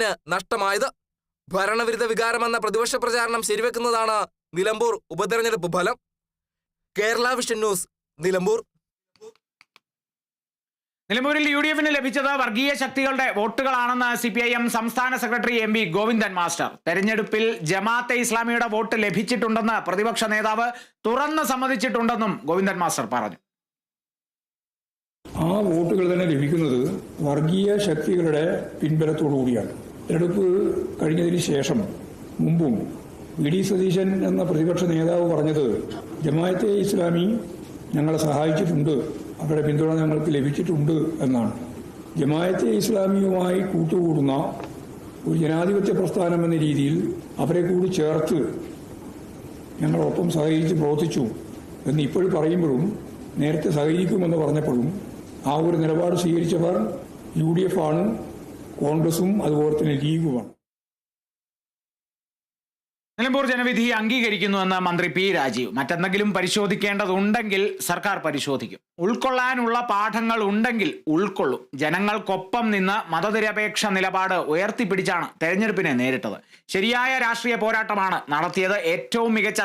ന് നഷ്ടമായത്. ഭരണവിരുദ്ധ വികാരമെന്ന പ്രതിപക്ഷ പ്രചാരണം ശരിവെക്കുന്നതാണ് നിലമ്പൂർ ഉപതെരഞ്ഞെടുപ്പ് ഫലം. Kerala vision news Nilambur. നിലമ്പൂരിൽ യു ഡി എഫിന് ലഭിച്ചത് വർഗീയ ശക്തികളുടെ വോട്ടുകളാണെന്ന് സി പി ഐ എം സംസ്ഥാന secretary M V Govindan master. തെരഞ്ഞെടുപ്പിൽ ജമാഅത്തെ ഇസ്ലാമിയുടെ വോട്ട് ലഭിച്ചിട്ടുണ്ടെന്ന് പ്രതിപക്ഷ നേതാവ് തുറന്ന് സമ്മതിച്ചിട്ടുണ്ടെന്നും ഗോവിന്ദൻ മാസ്റ്റർ പറഞ്ഞു. ആ വോട്ടുകൾ തന്നെ ലഭിക്കുന്നത് വർഗീയ ശക്തികളുടെ പിൻബലത്തോടു കൂടിയാണ്. തെരഞ്ഞെടുപ്പ് കഴിഞ്ഞതിന് ശേഷം മുമ്പും വി ഡി സതീശൻ എന്ന പ്രതിപക്ഷ നേതാവ് പറഞ്ഞത് ജമാഅത്തെ ഇസ്ലാമി ഞങ്ങളെ സഹായിച്ചിട്ടുണ്ട് അവരുടെ പിന്തുണ ഞങ്ങൾക്ക് ലഭിച്ചിട്ടുണ്ട് എന്നാണ്. ജമാഅത്തെ ഇസ്ലാമിയുമായി കൂട്ടുകൂടുന്ന ഒരു ജനാധിപത്യ പ്രസ്ഥാനം എന്ന രീതിയിൽ അവരെ കൂടി ചേർത്ത് ഞങ്ങളൊപ്പം സഹകരിച്ച് പ്രവർത്തിച്ചു എന്ന് ഇപ്പോഴും പറയുമ്പോഴും നേരത്തെ സഹകരിക്കുമെന്ന് പറഞ്ഞപ്പോഴും ആ ഒരു നിലപാട് സ്വീകരിച്ചവർ യു ഡി എഫ് ആണ് കോൺഗ്രസും അതുപോലെ തന്നെ ലീഗുമാണ്. നിലമ്പൂർ ജനവിധി അംഗീകരിക്കുന്നുവെന്ന് മന്ത്രി പി രാജീവ്. മറ്റെന്തെങ്കിലും പരിശോധിക്കേണ്ടതുണ്ടെങ്കിൽ സർക്കാർ പരിശോധിക്കും. ഉൾക്കൊള്ളാനുള്ള പാഠങ്ങൾ ഉണ്ടെങ്കിൽ ഉൾക്കൊള്ളും. ജനങ്ങൾക്കൊപ്പം നിന്ന് മതനിരപേക്ഷ നിലപാട് ഉയർത്തിപ്പിടിച്ചാണ് തെരഞ്ഞെടുപ്പിനെ നേരിട്ടത്. ശരിയായ രാഷ്ട്രീയ പോരാട്ടമാണ് നടത്തിയത് ഏറ്റവും മികച്ച